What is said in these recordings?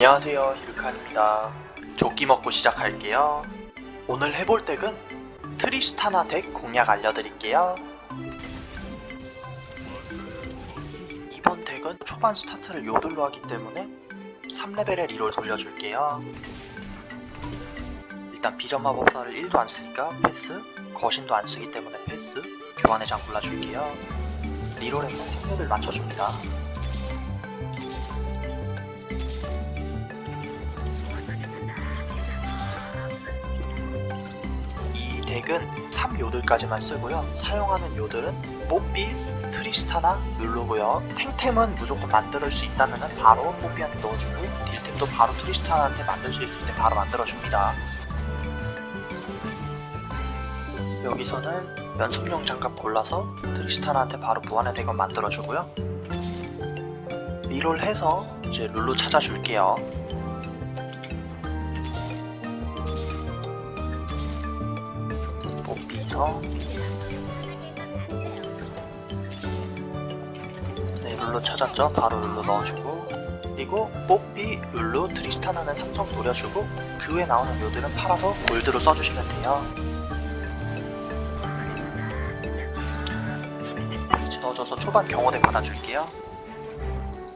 안녕하세요 힐칸입니다. 조끼 먹고 시작할게요. 오늘 해볼 덱은 트리스타나 덱 공략 알려드릴게요. 이번 덱은 초반 스타트를 요들로 하기 때문에 3레벨의 리롤 돌려줄게요. 일단 비전 마법사를 1도 안 쓰니까 패스 거신도 안 쓰기 때문에 패스 교환의 장 골라줄게요. 리롤에서 생력을 맞춰줍니다 덱은 3요들까지만 쓰고요. 사용하는 요들은 뽀삐, 트리스타나, 룰루고요. 탱템은 무조건 만들 수 있다면 바로 뽀삐한테 넣어주고 딜템도 바로 트리스타나한테 만들 수 있을 때 바로 만들어줍니다. 여기서는 연속용 장갑 골라서 트리스타나한테 바로 무한의 덱을 만들어주고요. 리롤 해서 이제 룰루 찾아줄게요. 뽑기서 네 룰루 찾았죠? 바로 룰루 넣어주고 그리고 뽀삐, 룰루, 트리스타나는 삼성 노려주고 그 외에 나오는 요들은 팔아서 골드로 써주시면 돼요. 브리치 넣어줘서 초반 경호대 받아줄게요.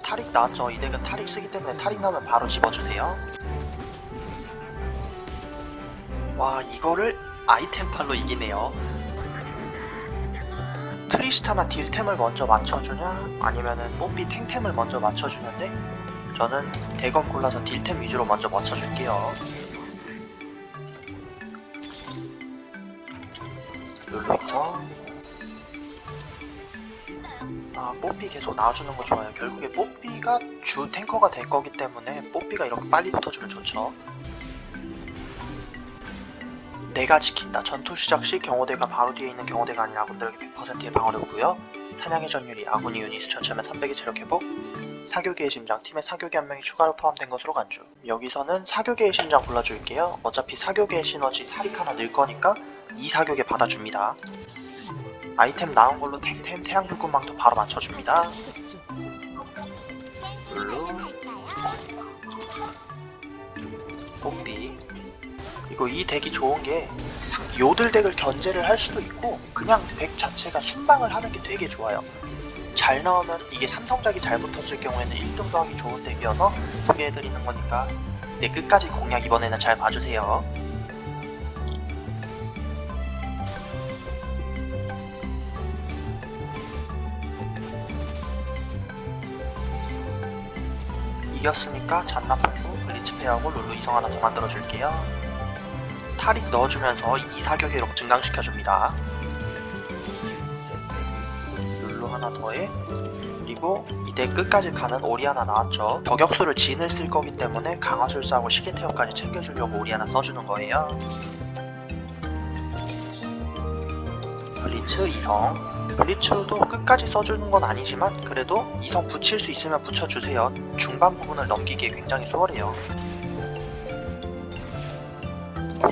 타릭 나왔죠? 이 덱은 타릭 쓰기 때문에 타릭 나오면 바로 집어주세요. 와 이거를 아이템팔로 이기네요. 트리스타나 딜템을 먼저 맞춰주냐 아니면은 뽀삐 탱템을 먼저 맞춰주는데 저는 대검 골라서 딜템 위주로 먼저 맞춰줄게요. 룰루에서 아 뽀삐 계속 나와주는 거 좋아요. 결국에 뽀삐가 주 탱커가 될 거기 때문에 뽀삐가 이렇게 빨리 붙어주면 좋죠. 내가 지킨다. 전투 시작 시 경호대가 바로 뒤에 있는 경호대가 아닌 아군들에게 100%의 방어력이고요. 사냥의 전율이 아군이 유닛을 처치하면 300의 체력 회복. 사교계의 심장 팀에 사교계 한 명이 추가로 포함된 것으로 간주. 여기서는 사교계의 심장 골라줄게요. 어차피 사교계의 시너지 탈익 하나 늘 거니까 이 사교계 받아줍니다. 아이템 나온 걸로 탱템 태양 불꽃망도 바로 맞춰줍니다. 그리고 이 덱이 좋은 게 상- 요들 덱을 견제를 할 수도 있고 그냥 덱 자체가 순방을 하는 게 되게 좋아요. 잘 나오면 이게 삼성작이 잘 붙었을 경우에는 1등도 하기 좋은 덱이어서 소개해드리는 거니까 네, 끝까지 공략 이번에는 잘 봐주세요. 이겼으니까 잔나 팔고 블리츠 패하고 룰루 이성 하나 더 만들어줄게요. 탈익 넣어주면서 이 사격기록 증강시켜줍니다. 룰루 하나 더해 그리고 이대 끝까지 가는 오리 하나 나왔죠. 저격수를 진을 쓸 거기 때문에 강화술사하고 시계태어까지 챙겨주려고 오리 하나 써주는 거예요. 블리츠 이성 블리츠도 끝까지 써주는 건 아니지만 그래도 이성 붙일 수 있으면 붙여주세요. 중반 부분을 넘기기에 굉장히 수월해요.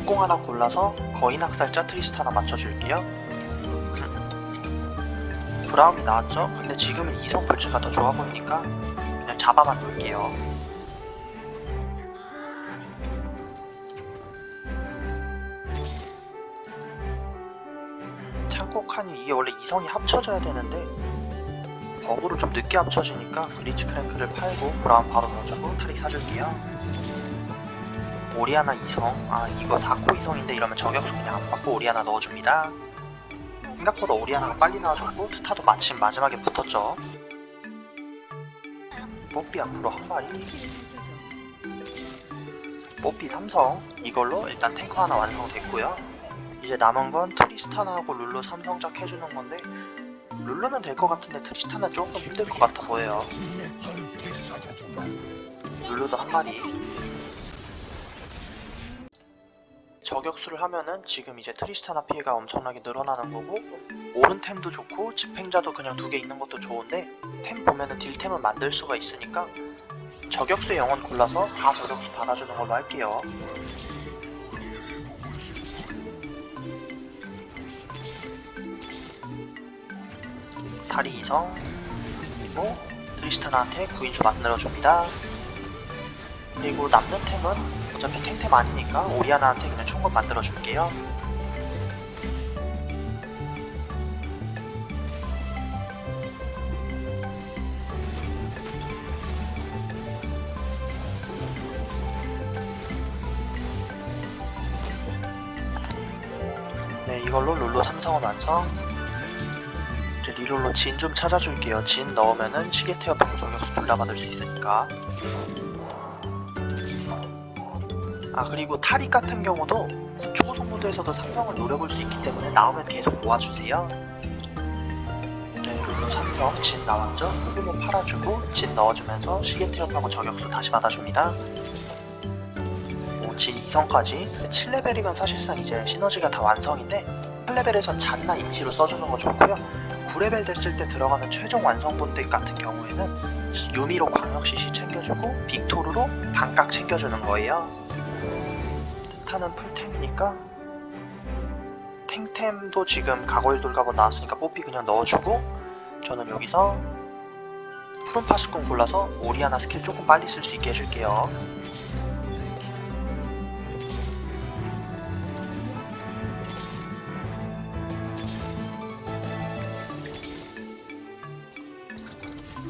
곡공 하나 골라서 거인 학살자 트리스트 하나 맞춰줄게요. 브라움이 나왔죠? 근데 지금은 이성 벌츠가 더 좋아 보이니까 그냥 잡아만 놓을게요. 음, 창고칸이 이게 원래 이성이 합쳐져야 되는데 버그로 좀 늦게 합쳐지니까 블리츠 크랭크를 팔고 브라움 바로 넣어주고 타릭 사줄게요. 오리아나 이성? 아 이거 4코 이성인데 이러면 저격수 그냥 안 받고 오리아나 넣어줍니다. 생각보다 오리아나가 빨리 나와줬고 트타도 마침 마지막에 붙었죠. 뽀삐 앞으로 한 마리. 뽀삐 삼성. 이걸로 일단 탱커 하나 완성됐고요. 이제 남은 건 트리스타나하고 룰루 삼성작 해주는 건데 룰루는 될 것 같은데 트리스타나 조금 힘들 것 같아 보여요. 룰루도 한 마리 저격수를 하면은 지금 이제 트리스타나 피해가 엄청나게 늘어나는 거고 오른 템도 좋고 집행자도 그냥 두 개 있는 것도 좋은데 템 보면은 딜템은 만들 수가 있으니까 저격수 영혼 골라서 4 저격수 받아주는 걸로 할게요. 다리 이성 그리고 트리스타나한테 9인조 만들어줍니다. 그리고 남는 템은 어차피 탱템 아니니까 오리아나한테 그냥 총검 만들어 줄게요. 네, 이걸로 룰루 삼성은 완성. 이제 리롤로 진 좀 찾아줄게요. 진 넣으면은 시계 태어 방정역수 불러받을 수 있으니까. 아 그리고 타릭 같은 경우도 초고속 모드에서도 삼성을 노려볼 수 있기 때문에 나오면 계속 모아주세요. 네, 룰루 삼성 진 나왔죠? 흑으로 팔아주고 진 넣어주면서 시계 태엽하고 저격수 다시 받아줍니다. 오, 진 2성까지 7레벨이면 사실상 이제 시너지가 다 완성인데 8레벨에선 잔나 임시로 써주는 거 좋고요. 9레벨 됐을 때 들어가는 최종 완성본덱 같은 경우에는 유미로 광역시시 챙겨주고 빅토르로 반각 챙겨주는 거예요. 탄은 풀템이니까 탱템도 지금 가골 돌가보 나왔으니까 뽀삐 그냥 넣어주고 저는 여기서 푸른 파스콘 골라서 오리아나 스킬 조금 빨리 쓸 수 있게 해줄게요.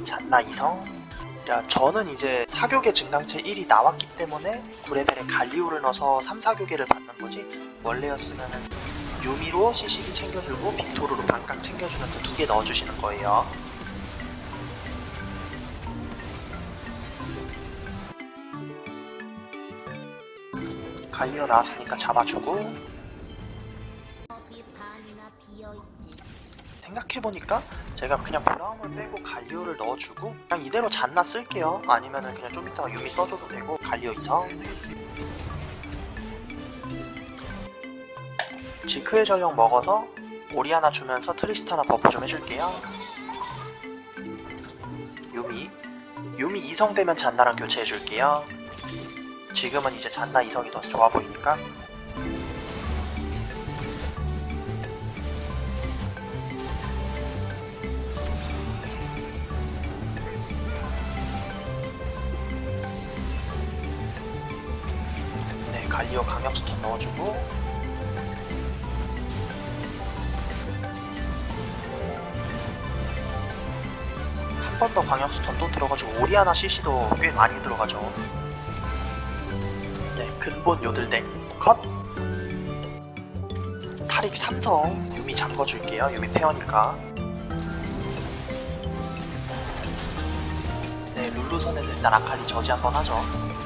잔나 이성 야, 저는 이제 사교계 증강체 1이 나왔기 때문에 9레벨에 갈리오를 넣어서 3, 4교계를 받는 거지. 원래였으면은 유미로 CC기 챙겨주고 빅토르로 반각 챙겨주는 그 두 개 넣어주시는 거예요. 갈리오 나왔으니까 잡아주고 생각해보니까 제가 그냥 브라움을 빼고 갈리오를 넣어주고 그냥 이대로 잔나 쓸게요. 아니면은 그냥 좀 이따가 유미 써줘도 되고 갈리오 이성. 지크의 전력 먹어서 오리아나 주면서 트리스타나 버프 좀 해줄게요. 유미. 유미 이성 되면 잔나랑 교체해줄게요. 지금은 이제 잔나 이성이 더 좋아 보이니까 갈리오 강력 스톤 넣어주고 한 번더 강력 스톤 또 들어가지고 오리아나 CC도 꽤 많이 들어가죠. 네, 근본 요들덱 컷. 타릭 삼성 유미 잠궈줄게요. 유미 페어니까. 네, 룰루선에서 일단 아칼리 저지 한번 하죠.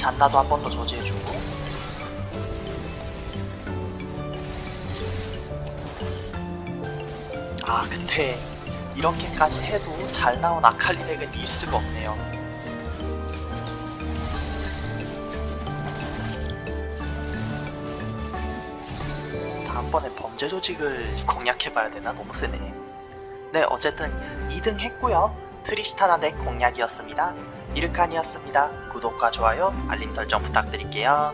잔나도 한 번 더 저지해주고. 아 근데 이렇게까지 해도 잘 나온 아칼리 덱은 이길 수가 없네요. 다음번에 범죄 조직을 공략해봐야 되나? 너무 세네. 네 어쨌든 2등 했고요. 트리스타나 덱 공략이었습니다 이르칸이었습니다. 구독과 좋아요 알림 설정 부탁드릴게요